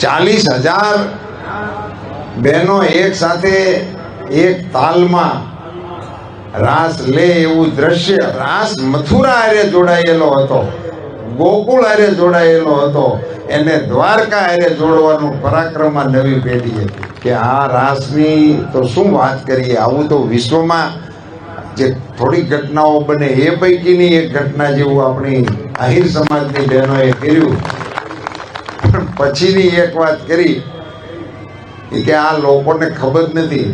ચાલીસ હજાર બહેનો એક સાથે એક તાલમાં રાસ લે એવું દ્રશ્ય. રાસ મથુરા હારે જોડાયેલો હતો, ગોકુળ આરે જોડાયેલો હતો, એને દ્વારકા હારે જોડવાનું પરાક્રમ નવી પેઢી હતી કે આ રાસની તો શું વાત કરીએ? આવું તો વિશ્વમાં જે થોડી ઘટનાઓ બને એ પૈકીની એક ઘટના જેવું આપણી આહિર સમાજની બહેનોએ કર્યું. પછીની એક વાત કરી કે આ લોકોને ખબર નથી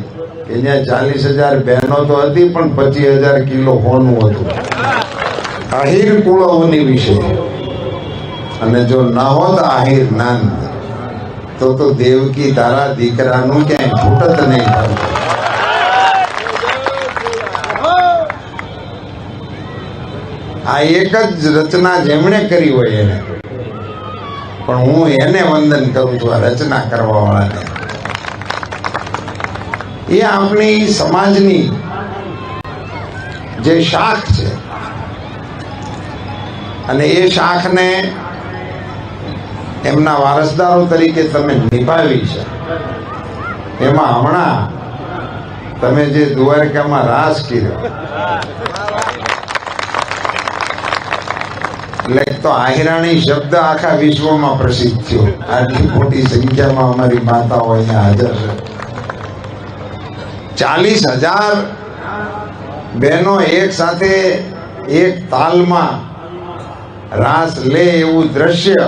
કે ત્યાં ચાલીસ હજાર બહેનો તો હતી, પણ પચીસ હજાર કિલો હોનું હતું. આહિર કુળોની વિશે. અને જો ન હોત આહિર નાન તો તો દેવકી તારા દીકરાનું ક્યાંય ફૂટત નહીં આ એક જ રચના જેમણે કરી હોય એને. પણ હું એને વંદન કરું છું, આ રચના કરવા વાળાને. એ આપણી સમાજની જે શાખ છે. અને એ શાખને એમના વારસદારો તરીકે તમે નિભાવી છે. એમાં હમણાં તમે જે દ્વારકામાં રાસ કર્યો તો આહિરાણી શબ્દ આખા વિશ્વમાં પ્રસિદ્ધ થયો. આટલી મોટી સંખ્યામાં અમારી માતાઓ અહીંયા હાજર છે. ચાલીસ હજાર બહેનો એક સાથે એક તાલમાં રાસ લે એવું દ્રશ્ય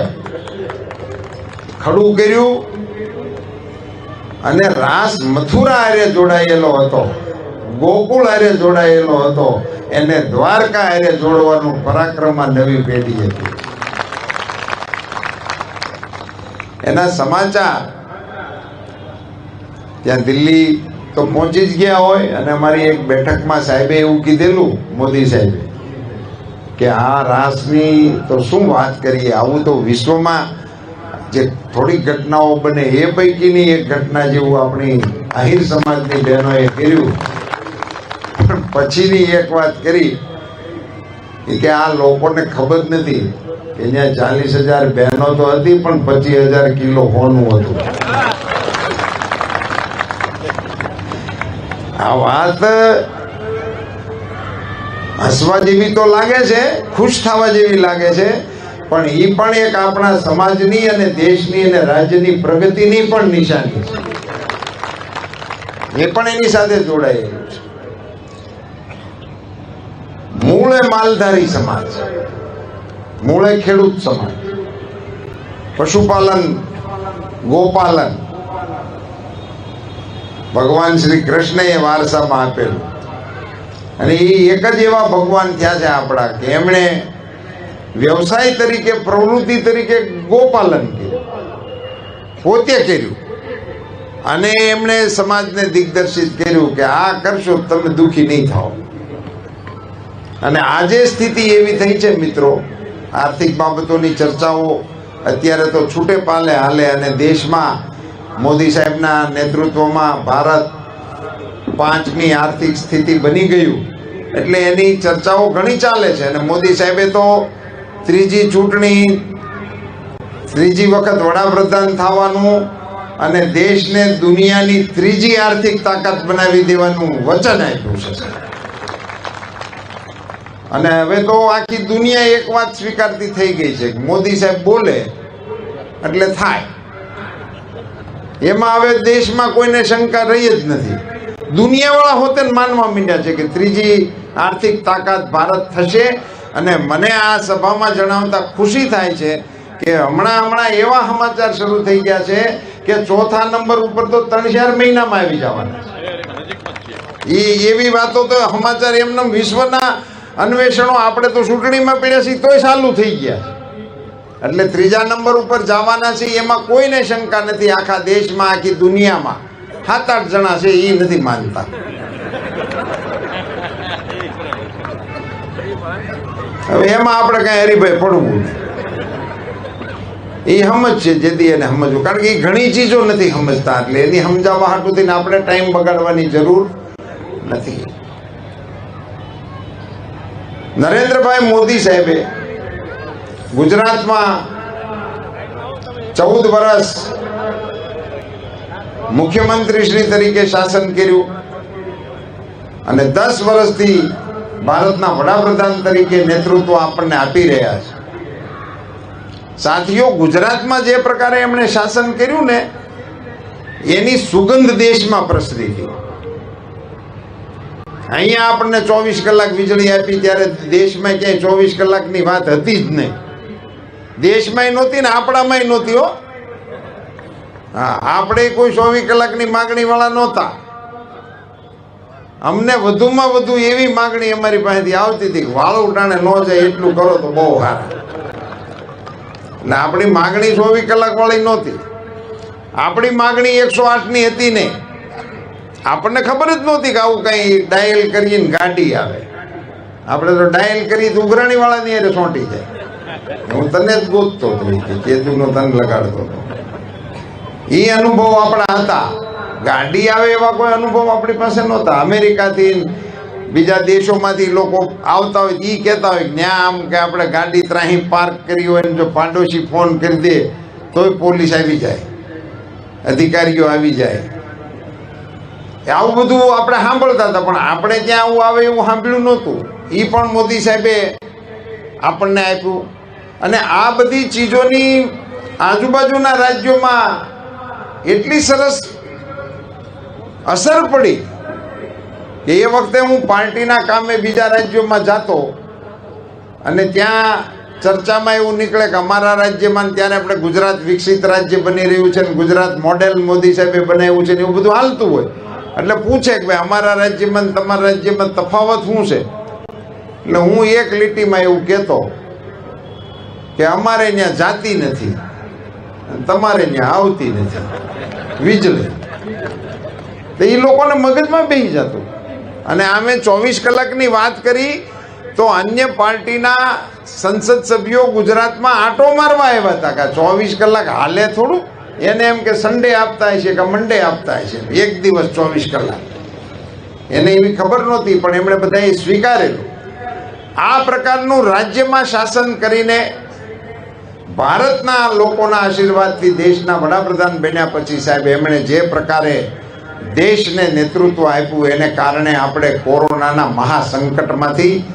ખડું કર્યું અને રાસ મથુરા હારે જોડાયેલો હતો, ગોકુળ હારે જોડાયેલો હતો. એને દ્વારકા એને જોડવાનું પરાક્રમમાં નવી પેઢી હતી. એના સમાચાર, ત્યાં દિલ્હી તો પહોંચી જ ગયા હોય અને અમારી એક બેઠકમાં સાહેબે એવું કીધેલું, મોદી સાહેબે, કે આ રાસની તો શું વાત કરીએ, આવું તો વિશ્વમાં જે થોડીક ઘટનાઓ બને એ પૈકીની એક ઘટના જેવું આપણી આહિર સમાજની બહેનોએ કર્યું. પછીની એક વાત કરી કે આ લોકોને ખબર નથી કે અહીંયા ચાલીસ હજાર બહેનો તો હતી, પણ પચીસ હજાર કિલો હોનું હતું. આ વાત હસવા જેવી તો લાગે છે, ખુશ થવા જેવી લાગે છે, પણ એ પણ એક આપણા સમાજની અને દેશની અને રાજ્યની પ્રગતિની પણ નિશાની છે. એ પણ એની સાથે જોડાયેલું છે. મૂળે માલધારી સમાજ મૂળે ખેડૂત સમાજ. પશુપાલન, ગોપાલન. ભગવાન શ્રી કૃષ્ણએ વારસામાં આપેલું. અને એ એક જ એવા ભગવાન થયા છે આપણા કે એમણે વ્યવસાય તરીકે, પ્રવૃત્તિ તરીકે ગોપાલન કર્યું. પોતે કર્યું. અને એમણે સમાજને દિગ્દર્શિત કર્યું કે આ કરશો તમે દુઃખી નહીં થાઓ. અને આજે સ્થિતિ એવી થઈ છે, મિત્રો. આર્થિક બાબતોની ચર્ચાઓ અત્યારે તો છૂટે પાલે હાલે અને દેશમાં મોદી સાહેબના નેતૃત્વમાં ભારત પાંચમી આર્થિક સ્થિતિ બની ગયું. એટલે એની ચર્ચાઓ ઘણી ચાલે છે અને મોદી સાહેબે તો ત્રીજી ચૂંટણી ત્રીજી વખત વડાપ્રધાન થવાનું અને દેશને દુનિયાની ત્રીજી આર્થિક તાકાત બનાવી દેવાનું વચન આપ્યું છે અને હવે તો આખી દુનિયા એક વાત સ્વીકારતી થઈ ગઈ છે મોદી સાહેબ બોલે એટલે થાય. એમાં હવે દેશમાં કોઈને શંકા રહી જ નથી. દુનિયાવાળા હોતે માનવા માંડ્યા છે કે ત્રીજી આર્થિક તાકાત ભારત થશે અને મને આ સભામાં જણાવતા ખુશી થાય છે કે હમણાં હમણાં એવા સમાચાર શરૂ થઈ ગયા છે કે ચોથા નંબર ઉપર તો ત્રણ ચાર મહિનામાં આવી જવાના એ એવી વાતો તો સમાચાર એમને વિશ્વના અન્વેષણો આપણે તો ચૂંટણીમાં પડ્યા છીએ, તોય ચાલુ થઈ ગયા એટલે ત્રીજા નંબર ઉપર જવાના છે એમાં કોઈને શંકા નથી. આખા દેશમાં, આખી દુનિયામાં સાત આઠ જણા છે એ નથી માનતા. હવે એમાં આપણે કઈ હરીભાઈ પડવું એ સમજ છે, જેથી એને સમજવું. કારણ કે એ ઘણી ચીજો નથી સમજતા, એટલે એની સમજાવવા હાટુથી આપણે ટાઈમ બગાડવાની જરૂર નથી. નરેન્દ્રભાઈ મોદી સાહેબે ગુજરાતમાં ચૌદ વર્ષ મુખ્યમંત્રી શ્રી તરીકે શાસન કર્યું અને દસ વર્ષથી ભારતના વડાપ્રધાન તરીકે નેતૃત્વ આપણને આપી રહ્યા છે. સાથીઓ, ગુજરાતમાં જે પ્રકારે એમણે શાસન કર્યું ને, એની સુગંધ દેશમાં પ્રસરી ગઈ. અહીંયા આપણને ચોવીસ કલાક વીજળી આપી ત્યારે દેશમાં ક્યાંય ચોવીસ કલાકની વાત હતી જ નહીં. દેશમાંય નહોતી ને આપણામાંય નહોતી હો. હા, આપણે કોઈ ચોવીસ કલાકની માગણી વાળા નહોતા. અમને વધુમાં વધુ એવી માગણી અમારી પાસેથી આવતી હતી વાળું ટાણે ન જાય એટલું કરો તો બહુ સારા. એટલે આપણી માગણી ચોવીસ કલાક વાળી નહોતી. આપણી માગણી એકસો આઠની હતી નહીં. આપણને ખબર જ નહોતી કે આવું કંઈ ડાયલ કરીને ગાડી આવે. આપણે તો ડાયલ કરી ઉઘરાણી વાળાની અરે સોંટી જાય. હું તને જ ગોતતો હતો કેતુનો તન લગાડતો હતો. એ અનુભવ આપણા હતા. ગાડી આવે એવા કોઈ અનુભવ આપણી પાસે નહોતા. અમેરિકાથી બીજા દેશોમાંથી લોકો આવતા હોય એ કહેતા હોય કે આમ કે આપણે ગાડી ત્રાહી પાર્ક કરી હોય જો પાડોશી ફોન કરી દે તોય પોલીસ આવી જાય. અધિકારીઓ આવી જાય. એ આવું બધું આપણે સાંભળતા હતા, પણ આપણે ત્યાં આવું આવે એવું સાંભળ્યું નહોતું. એ પણ મોદી સાહેબે આપણને આપ્યું. અને આ બધી ચીજોની આજુબાજુના રાજ્યોમાં એટલી સરસ અસર પડી કે એ વખતે હું પાર્ટીના કામે બીજા રાજ્યોમાં જાતો અને ત્યાં ચર્ચામાં એવું નીકળે કે અમારા રાજ્યમાં ત્યારે આપણે ગુજરાત વિકસિત રાજ્ય બની રહ્યું છે ને ગુજરાત મોડેલ મોદી સાહેબે બનાવ્યું છે ને એવું બધું હાલતું હોય. એટલે પૂછે કે ભાઈ, અમારા રાજ્યમાં તમારા રાજ્યમાં તફાવત શું છે? એટલે હું એક લીટીમાં એવું કહેતો કે અમારે ત્યાં જાતિ નથી તમારે ત્યાં આવતી નથી. વીજળી. તો એ લોકોને મગજમાં બેસી જતું. અને આમે ચોવીસ કલાકની વાત કરી તો અન્ય પાર્ટીના સંસદ સભ્યો ગુજરાતમાં આટો મારવા આવ્યા હતા કે ચોવીસ કલાક હાલે થોડું? એને એમ કે સન્ડે આપતા હશે કે મંડે આપતા હશે. એક દિવસ ચોવીસ કલાક. એને એવી ખબર નહોતી, પણ એમણે બધાએ સ્વીકારેલું. આ પ્રકારનું રાજ્યમાં શાસન કરીને ભારતના લોકોના આશીર્વાદથી દેશના વડાપ્રધાન બન્યા પછી સાહેબ, એમણે જે પ્રકારે દેશને નેતૃત્વ આપ્યું, એને કારણે આપણે કોરોનાના મહાસંકટમાંથી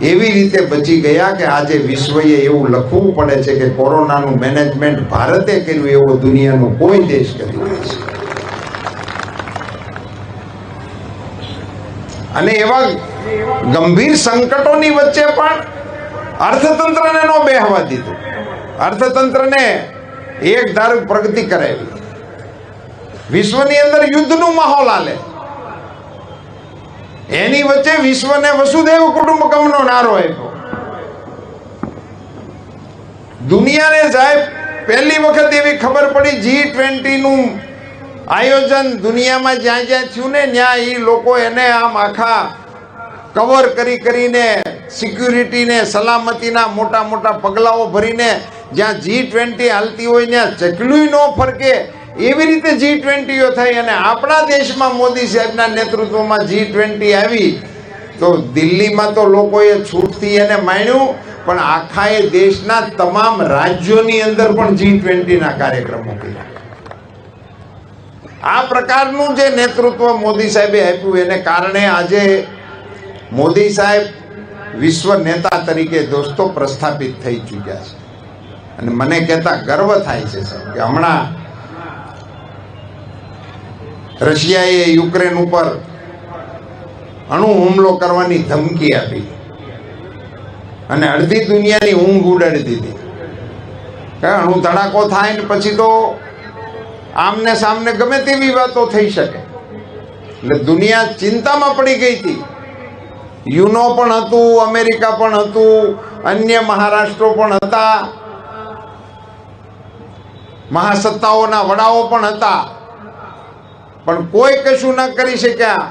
એવી રીતે બચી ગયા કે આજે વિશ્વએ એવું લખવું પડે છે કે કોરોનાનું મેનેજમેન્ટ ભારતે કર્યું એવો દુનિયાનો કોઈ દેશ કર્યું નથી અને એવા ગંભીર સંકટોની વચ્ચે પણ અર્થતંત્રને ન બેહવા દીધું. અર્થતંત્રને એક ધારું પ્રગતિ કરાવી. વિશ્વની અંદર યુદ્ધનું માહોલ હાલે. એની વચ્ચે વિશ્વને વસુદેવ કુટુંબકમનો નારો આપ્યો. દુનિયાને સાહેબ પહેલી વખત એવી ખબર પડી, જી ટ્વેન્ટીનું આયોજન દુનિયામાં જ્યાં જ્યાં થયું ને, ત્યાં એ લોકો એને આમ આખા કવર કરી કરીને, સિક્યુરિટીને, સલામતીના મોટા મોટા પગલાઓ ભરીને જ્યાં જી ટ્વેન્ટી હાલતી હોય, ત્યાં ચકલું ન ફરકે એવી રીતે જી ટ્વેન્ટીઓ થઈ અને આપણા દેશમાં મોદી સાહેબના નેતૃત્વમાં જી ટ્વેન્ટી આવી, તો દિલ્હીમાં તો લોકોએ છૂટથી એને માણ્યું, પણ આખા એ દેશના તમામ રાજ્યોની અંદર પણ જી ટ્વેન્ટીના કાર્યક્રમો કર્યા. આ પ્રકારનું જે નેતૃત્વ મોદી સાહેબે આપ્યું, એને કારણે આજે મોદી સાહેબ વિશ્વ નેતા તરીકે દોસ્તો પ્રસ્થાપિત થઈ ચૂક્યા છે. અને મને કહેતા ગર્વ થાય છે સાહેબ કે હમણાં રશિયાએ યુક્રેન ઉપર અણુ હુમલો કરવાની ધમકી આપી. અને અડધી દુનિયાની ઊંઘ ઉડાડી દીધી. અણુ ધડાકો થાય ને પછી તો આમને સામને ગમે તેવી વાતો થઈ શકે. એટલે દુનિયા ચિંતામાં પડી ગઈ હતી. યુનો પણ હતું, અમેરિકા પણ હતું, અન્ય મહારાષ્ટ્રો પણ હતા. મહાસત્તાઓના વડાઓ પણ હતા. પણ કોઈ કશું ન કરી શક્યા.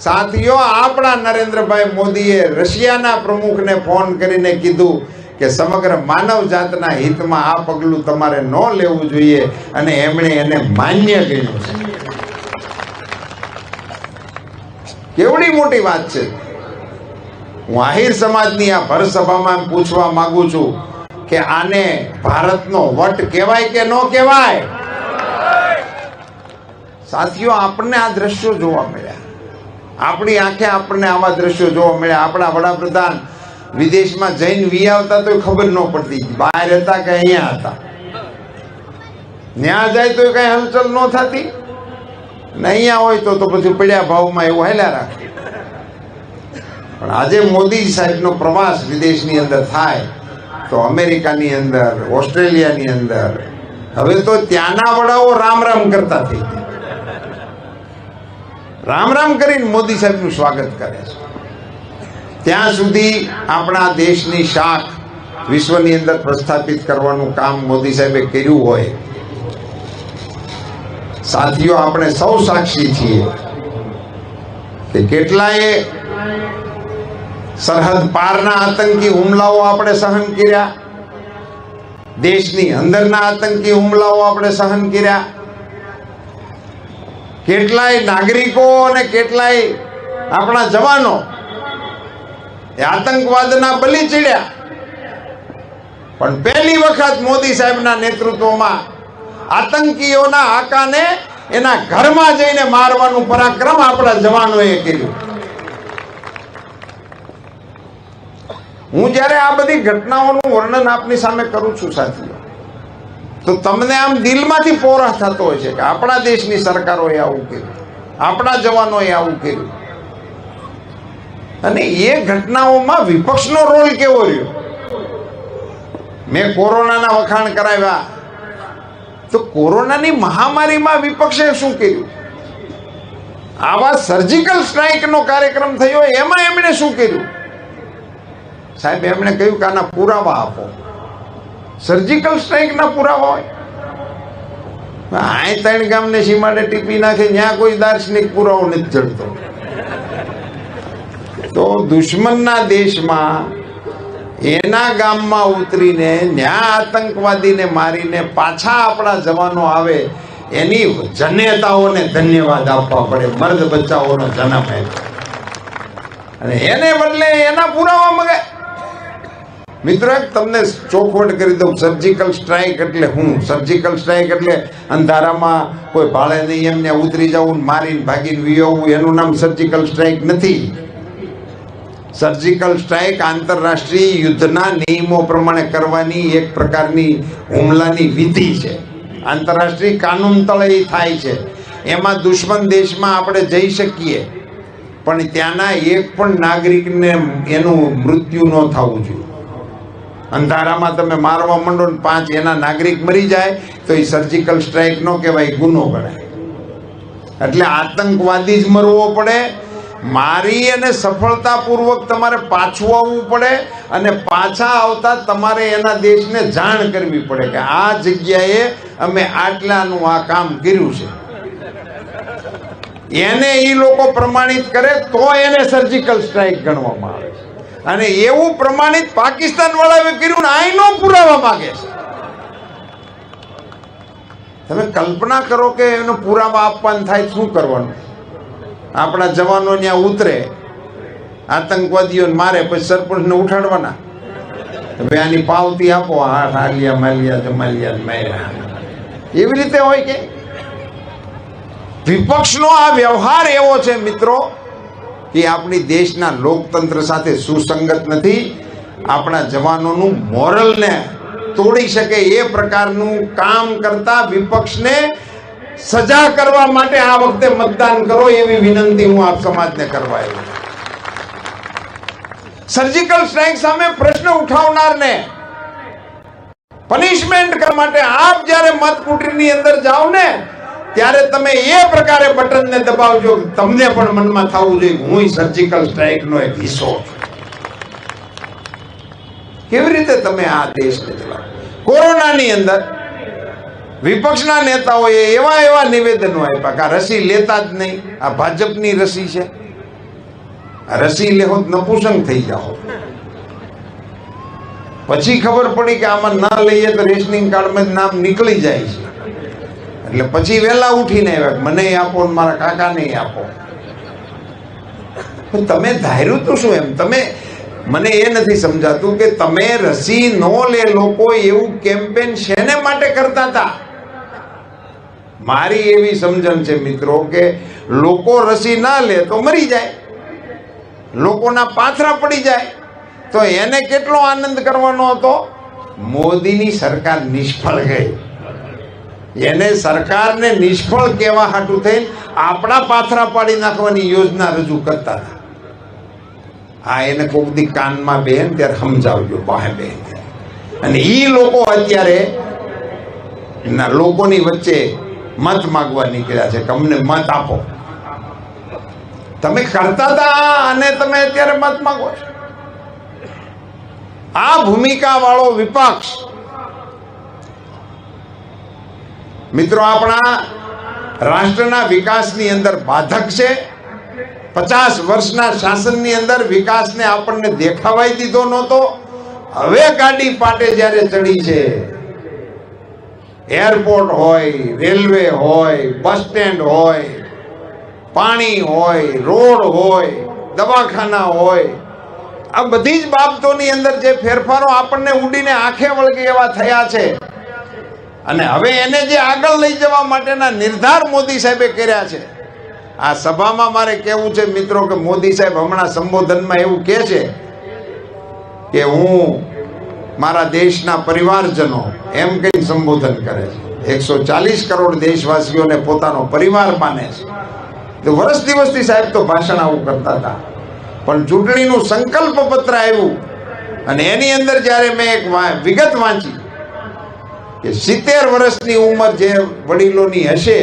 સાથીઓ, આપણા નરેન્દ્રભાઈ મોદીએ રશિયાના પ્રમુખને ફોન કરીને કીધું કે સમગ્ર માનવ જાતના હિતમાં આ પગલું તમારે ન લેવું જોઈએ અને એમણે એને માન્ય કર્યું છે. કેવડી મોટી વાત છે. હું આહિર સમાજની આ ભર સભામાં પૂછવા માંગુ છું કે આને ભારતનો વટ કહેવાય કે ન કહેવાય? સાથીઓ, આપણને આ દ્રશ્યો જોવા મળ્યા. આપણી આંખે આપણને આવા દ્રશ્યો જોવા મળ્યા. આપણા વડાપ્રધાન વિદેશમાં જઈને વી આવતા તો ખબર ન પડતી. બહાર હતા કે અહીંયા હતા? ત્યાં જાય તો કઈ હલચલ ન થતી? ને અહીંયા હોય તો પછી પડ્યા ભાવમાં એવું હેલા રાખે. પણ આજે મોદી સાહેબનો પ્રવાસ વિદેશની અંદર થાય, તો અમેરિકાની અંદર, ઓસ્ટ્રેલિયાની અંદર. હવે તો ત્યાંના વડાઓ રામ રામ કરતા થઈ ગયા. રામ રામ કરીને મોદી સાહેબનું સ્વાગત કરે છે. ત્યાં સુધી આપણા દેશની શાખ વિશ્વની અંદર પ્રસ્થાપિત કરવાનું કામ મોદી સાહેબે કર્યું હોય. સાથીઓ, આપણે સૌ સાક્ષી છીએ કે કેટલાય સરહદ પારના આતંકી હુમલાઓ આપણે સહન કર્યા. દેશની અંદરના આતંકી હુમલાઓ આપણે સહન કર્યા. કેટલાય નાગરિકો અને કેટલાય આપણા જવાનો એ આતંકવાદના બલી ચડ્યા. પણ પહેલી વખત મોદી સાહેબના નેતૃત્વમાં આતંકીઓના આકાને એના ઘરમાં જઈને મારવાનું પરાક્રમ આપણા જવાનોએ કર્યું. હું જ્યારે આ બધી ઘટનાઓનું વર્ણન આપની સામે કરું છું સાથીઓ તો તમને આમ દિલમાંથી પોરા થતો હોય છે કે આપણા દેશની સરકારોએ આવું કર્યું, આપણા જવાનોએ આવું કર્યું. અને એ ઘટનાઓમાં વિપક્ષનો રોલ કેવો રહ્યો? મેં કોરોનાના વખાણ કરાવ્યા. તો કોરોનાની મહામારીમાં વિપક્ષે શું કર્યું? આવા સર્જિકલ સ્ટ્રાઇકનો કાર્યક્રમ થયો, એમાં એમણે શું કર્યું? સાહેબ, એમણે કહ્યું કે આના પુરાવા આપો. સર્જિકલ સ્ટ્રાઇકના પૂરા હોય. આ ત્રણ ગામને સીમાડે ટીપી નાખે ત્યાં કોઈ દાર્શનિક પુરાવો નથી ચડતો તો દુશ્મનના દેશમાં એના ગામમાં ઉતરીને ત્યાં આતંકવાદીને મારીને પાછા આપણા જવાનો આવે, એની જનેતાઓને ધન્યવાદ આપવા પડે, મર્દ બચ્ચાઓનો જન્મ અને એને બદલે એના પુરાવા મગાય. મિત્રો, તમને ચોખવટ કરી દઉં. સર્જિકલ સ્ટ્રાઇક એટલે હું. સર્જિકલ સ્ટ્રાઇક એટલે અંધારામાં કોઈ ભાળે નહીં, એમને ઉતરી જવું મારીને ભાગીને વિયોવું એનું નામ સર્જિકલ સ્ટ્રાઇક નથી. સર્જિકલ સ્ટ્રાઇક આંતરરાષ્ટ્રીય યુદ્ધના નિયમો પ્રમાણે કરવાની એક પ્રકારની હુમલાની વિધિ છે. આંતરરાષ્ટ્રીય કાનૂન તળે થાય છે. એમાં દુશ્મન દેશમાં આપણે જઈ શકીએ. પણ ત્યાંના એક પણ નાગરિકને એનું મૃત્યુ ન થવું જોઈએ. અંધારામાં તમે મારવા માંડો ને પાંચ એના નાગરિક મરી જાય, તો એ સર્જિકલ સ્ટ્રાઇક નો કહેવાય, ગુનો ગણાય. એટલે આતંકવાદી જ મરવો પડે, મારી અને સફળતાપૂર્વક તમારે પાછું આવવું પડે અને પાછા આવતા તમારે એના દેશને જાણ કરવી પડે કે આ જગ્યાએ અમે આટલાનું આ કામ કર્યું છે. એને એ લોકો પ્રમાણિત કરે, તો એને સર્જિકલ સ્ટ્રાઇક ગણવામાં અને એવું પ્રમાણિત પાકિસ્તાન વાળાએ કર્યું આઈનો પુરાવા માંગે. છે તમે કલ્પના કરો કે એનો પુરાવા આપવાનું થાય શું કરવાનું? આપણા જવાનો ત્યાં ઉતરે, આતંકવાદીઓને મારે, પછી સરપંચને ઉઠાડવાના. હવે આની પાવતી આપો હા હાલિયા માલિયા જમાલિયા ને માર્યા. એવી રીતે હોય કે? વિપક્ષનો આ વ્યવહાર એવો છે, મિત્રો કે આપણી દેશના લોકતંત્ર સાથે સુસંગત નથી. આપણા જવાનોનું મોરલને તોડી શકે એ પ્રકારનું કામ કરતા વિપક્ષને સજા કરવા માટે આ વખતે મતદાન કરો એવી વિનંતી હું આપ સમાજને કરવા આવ્યો સર્જિકલ સ્ટ્રાઇક સામે પ્રશ્ન ઉઠાવનારને પનિશમેન્ટ કરવા માટે આપ જ્યારે મત કુટીરની અંદર જાઓ ને ત્યારે તમે એ પ્રકારે બટનને દબાવજો તમને પણ મનમાં થવું જોઈએ હું સર્જિકલ સ્ટ્રાઇકનો એક હિસ્સો કેવી રીતે તમે આ દેશને ચલાવો કોરોનાની અંદર વિપક્ષના નેતાઓએ એવા એવા નિવેદનો આપ્યા કે રસી લેતા જ નહીં, આ ભાજપની રસી છે. રસી લેહો નપુસંગ થઈ જાઓ. પછી ખબર પડી કે આમાં ના લઈએ તો રેશનિંગ કાર્ડમાં નામ નીકળી જાય છે. એટલે પછી વહેલા ઉઠીને આવ્યા મને આપો મારા કાકાને આપો. પણ તમે ધાર્યું તો શું એમ? તમે, મને એ નથી સમજાતું કે તમે રસી ન લે લોકો એવું કેમ્પેન શેને માટે કરતા હતા? મારી એવી સમજણ છે મિત્રો કે લોકો રસી ના લે તો મરી જાય. લોકોના પાથરા પડી જાય. તો એને કેટલો આનંદ કરવાનો હતો? મોદીની સરકાર નિષ્ફળ ગઈ. એને સરકારને નિષ્ફળ કહેવા હાટું થઈને આપણા પાથરા પાડી નાખવાની યોજના રજૂ કરતા હતા. હા, એને કોક દી કાનમાં બેન ત્યારે સમજાવજો, બાહે બેન. અને એ લોકો અત્યારે ના લોકોની વચ્ચે મત માગવા નીકળ્યા છે કે અમને મત આપો. તમે કરતા હતા અને તમે અત્યારે મત માંગો છો. આ ભૂમિકા વાળો વિપક્ષ મિત્રો, આપણા રાષ્ટ્રના વિકાસની અંદર બાધક છે. પચાસ વર્ષના શાસનની અંદર વિકાસને આપણને દેખાવાઈ દીધો નહોતો. હવે ગાડી પાટે જ્યારે ચડી છે. એરપોર્ટ હોય, રેલવે હોય, બસ સ્ટેન્ડ હોય, પાણી હોય, રોડ હોય, દવાખાના હોય, આ બધી જ બાબતોની અંદર જે ફેરફારો આપણને ઉડીને આંખે વળગે એવા થયા છે. અને હવે એને જે આગળ લઈ જવા માટેના નિર્ધાર મોદી સાહેબે કર્યા છે, આ સભામાં મારે કહેવું છે મિત્રો કે મોદી સાહેબ હમણાં સંબોધનમાં એવું કહે છે કે હું મારા દેશના પરિવારજનો એમ કઈ સંબોધન કરે છે. એકસો ચાલીસ કરોડ દેશવાસીઓને પોતાનો પરિવાર માને છે. તો વર્ષ દિવસથી સાહેબ તો ભાષણ આવું કરતા હતા. પણ ચૂંટણીનું સંકલ્પ પત્ર આવ્યું અને એની અંદર જ્યારે મેં એક વિગત વાંચી કે સિત્તેર વર્ષની ઉંમર જે વડીલોની હશે,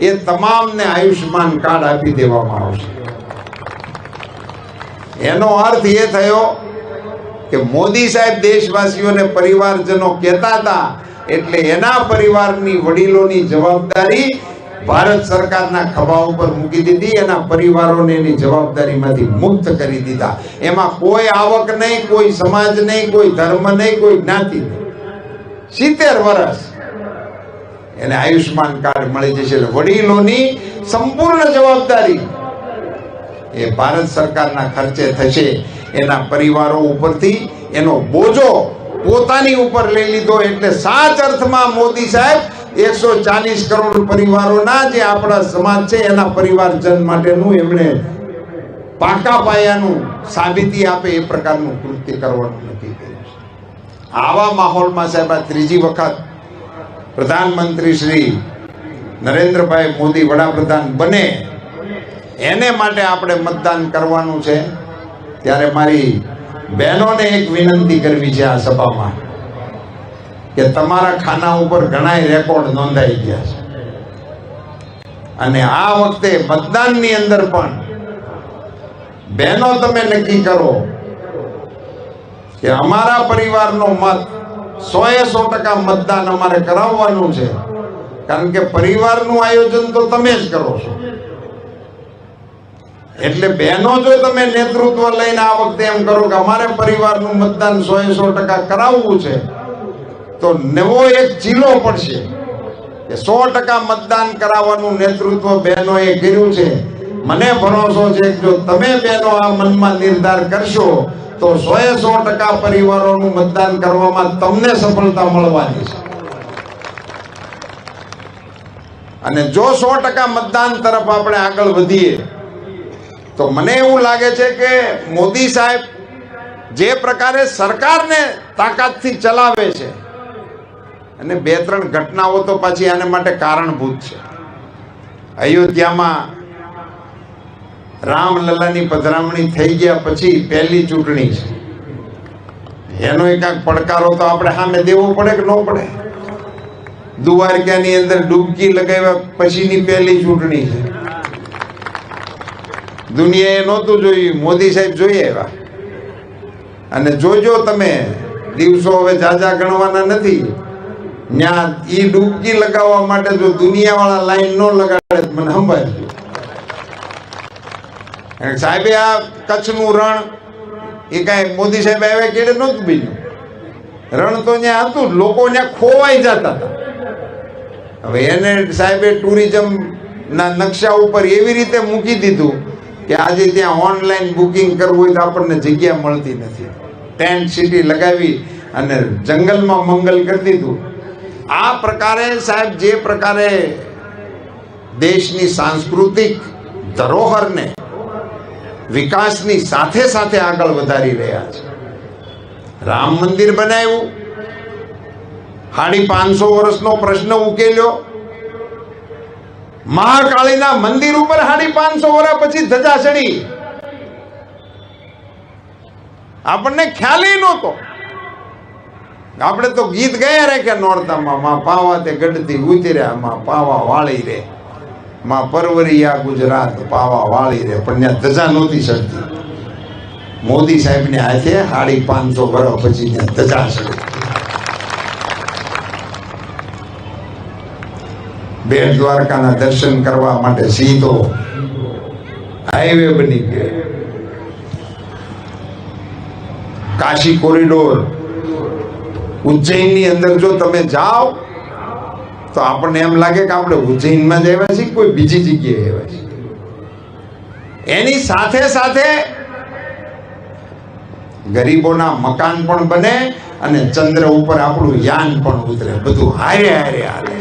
એ તમામને આયુષ્યમાન કાર્ડ આપી દેવામાં આવશે. એનો અર્થ એ થયો કે મોદી સાહેબ દેશવાસીઓને પરિવારજનો કહેતા હતા, એટલે એના પરિવારની વડીલોની જવાબદારી ભારત સરકારના ખભા ઉપર મૂકી દીધી, એના પરિવારોને એની જવાબદારીમાંથી મુક્ત કરી દીધા. એમાં કોઈ આવક નહીં, કોઈ સમાજ નહીં, કોઈ ધર્મ નહીં, કોઈ જ્ઞાતિ નહીં. સિત્તેર વર્ષ. એને આયુષ્માન કાર્ડ મળી જશે વડીલોની સંપૂર્ણ જવાબદારી એ ભારત સરકારના ખર્ચે થશે. એના પરિવારો ઉપરથી એનો બોજો પોતાની ઉપર લઈ લીધો એટલે સાચ અર્થમાં મોદી સાહેબ, એકસો ચાલીસ કરોડ પરિવારોના જે આપણા સમાજ છે, એના પરિવારજન માટેનું એમણે પાકા પાયાનું સાબિતી આપે એ પ્રકારનું કૃત્ય કરવાનું નક્કી કર્યું. આવા માહોલમાં સાહેબ ત્રીજી વખત પ્રધાનમંત્રી શ્રી નરેન્દ્રભાઈ મોદી વડાપ્રધાન બને, એને માટે આપણે મતદાન કરવાનું છે. ત્યારે મારી બહેનોને એક વિનંતી કરવી છે આ સભામાં કે તમારા ખાના ઉપર ઘણાય રેકોર્ડ નોંધાઈ ગયા છે. અને આ વખતે મતદાનની અંદર પણ બહેનો તમે નક્કી કરો કે અમારા પરિવારનો મત સો એ સો ટકા મતદાન અમારે કરાવવાનું છે. કારણ કે પરિવારનું આયોજન તો તમે જ કરો છો. એટલે બહેનો જો તમે નેતૃત્વ લઈને આ વખતે એમ કરો કે અમારે પરિવારનું મતદાન સો એ સો ટકા કરાવવું છે તો નવો એક ચીલો પડશે કે સો ટકા મતદાન કરાવવાનું નેતૃત્વ બહેનોએ કર્યું છે. મને ભરોસો છે જો તમે બહેનો આ મનમાં નિર્ધાર કરશો તો સો એ સો ટકા પરિવારોનું મતદાન કરવામાં તમને સફળતા મળવાની છે. અને જો સો ટકા મતદાન તરફ આપણે આગળ વધીએ, તો મને એવું લાગે છે કે મોદી સાહેબ જે પ્રકારે સરકારને તાકાતથી ચલાવે છે, અને બે ત્રણ ઘટનાઓ તો પાછી આને માટે કારણભૂત છે. અયોધ્યામાં રામલલ્લાની પધરામણી થઈ ગયા પછી પહેલી ચૂંટણી છે. એનો એક પડકારો તો આપણે સામે દેવો પડે કે ન પડે? દ્વારકાની અંદર ડૂબકી લગાવ્યા પછીની પહેલી ચૂંટણી છે. દુનિયાએ નહોતું જોયું, મોદી સાહેબ જોઈએ આવ્યા. અને જોજો તમે, દિવસો હવે જાજા ગણવાના નથી. ત્યાં એ ડૂબકી લગાવવા માટે જો દુનિયાવાળા લાઈન ન લગાડે મને સંભાળજો અને સાહેબે આ કચ્છનું રણ એ કાંઈ મોદી સાહેબ આવ્યા કેડે નહોતું બીજું. રણ તો ત્યાં હતું લોકો ત્યાં ખોવાઈ જતા હતા. હવે એને સાહેબે ટુરિઝમ ના નકશા ઉપર એવી રીતે મૂકી દીધું કે આજે ત્યાં ઓનલાઈન બુકિંગ કરવું હોય તો આપણને જગ્યા મળતી નથી. ટેન્ટ સિટી લગાવી અને જંગલમાં મંગલ કરી દીધું. આ પ્રકારે સાહેબ, જે પ્રકારે દેશની સાંસ્કૃતિક ધરોહરને વિકાસની સાથે સાથે આગળ વધારી રહ્યા છે. રામ મંદિર બનાવ્યું. સાડી પાંચસો વર્ષનો પ્રશ્ન ઉકેલ્યો. મહાકાળીના મંદિર ઉપર સાડી પાંચસો વર્ષ પછી ધજા ચડી આપણને ખ્યાલ નહોતો. આપણે તો ગીત ગયા રે કે નોરતામાં, માં પાવા તે ગઢતી ઉતર્યા, માં પાવા વાળી રે. માં પરવરિયા ગુજરાત પાવા વાળી રે, પણ ત્યાં ધજા નહોતી સડતી મોદી સાહેબને હાથે સાડી પાંચસો વર્ષ પછી ત્યાં ધજા સડી બેટ દ્વારકાના દર્શન કરવા માટે સીધો હાઈવે બની ગયો. કાશી કોરિડોર ઉજ્જૈનની અંદર જો તમે જાઓ તો આપણને એમ લાગે કે આપણે ઉજ્જૈનમાં જ આવ્યા છીએ કોઈ બીજી જગ્યાએ આવ્યા છીએ? એની સાથે સાથે ગરીબોના મકાન પણ બને અને ચંદ્ર ઉપર આપણું યાન પણ ઉતરે. બધું હારે હારે હાલે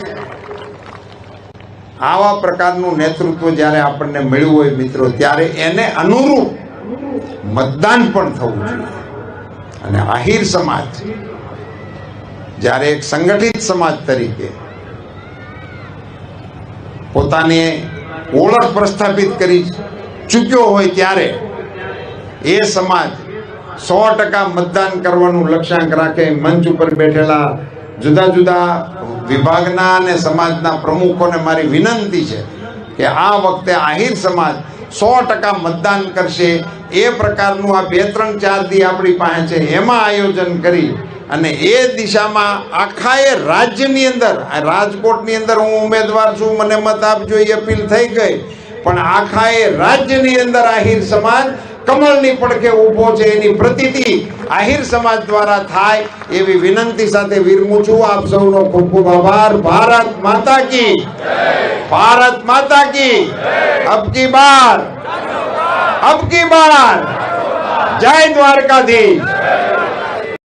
આવા પ્રકારનું નેતૃત્વ જ્યારે આપણને મળ્યું હોય મિત્રો, ત્યારે એને અનુરૂપ મતદાન પણ થવું જોઈએ. અને આહિર સમાજ જ્યારે એક સંગઠિત સમાજ તરીકે પોતાની ઓળખ પ્રસ્થાપિત કરી ચૂક્યો હોય ત્યારે એ સમાજ સો ટકા મતદાન કરવાનું લક્ષ્યાંક રાખે મંચ ઉપર બેઠેલા જુદા જુદા વિભાગના અને સમાજના પ્રમુખોને મારી વિનંતી છે કે આ વખતે આહિર સમાજ સો ટકા મતદાન કરશે. એ પ્રકારનું આ બે ત્રણ ચાર દી આપણી પાસે છે. એમાં આયોજન કરી અને એ દિશામાં આખા એ રાજ્યની અંદર રાજકોટની અંદર હું ઉમેદવાર છું, મને મત આપજો, એ અપીલ થઈ ગઈ. પણ આખા એ રાજ્યની અંદર આહિર સમાજ, કમળની પડખે ઊભો છે, એની પ્રતિતિ આહિર સમાજ દ્વારા થાય એવી વિનંતી સાથે વિરમું છું. આપ સૌનો ખૂબ ખૂબ આભાર. ભારત માતા કી ભારત માતા કી અબ કી બાર. અબ કી બાર. જય દ્વારકાધીશ.